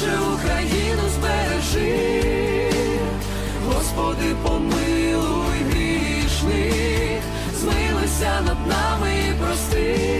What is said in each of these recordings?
Боже, Україну збережи, Господи, помилуй грішних, змилися над нами і прости.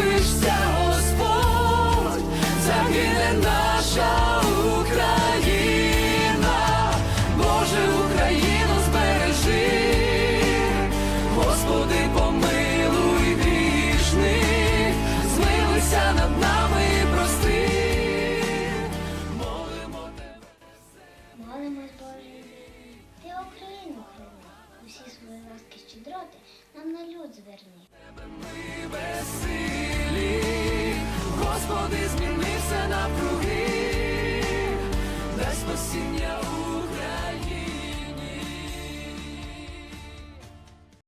ласки дроти, нам на люд зверни. Ми безсилі, Господи, змінився на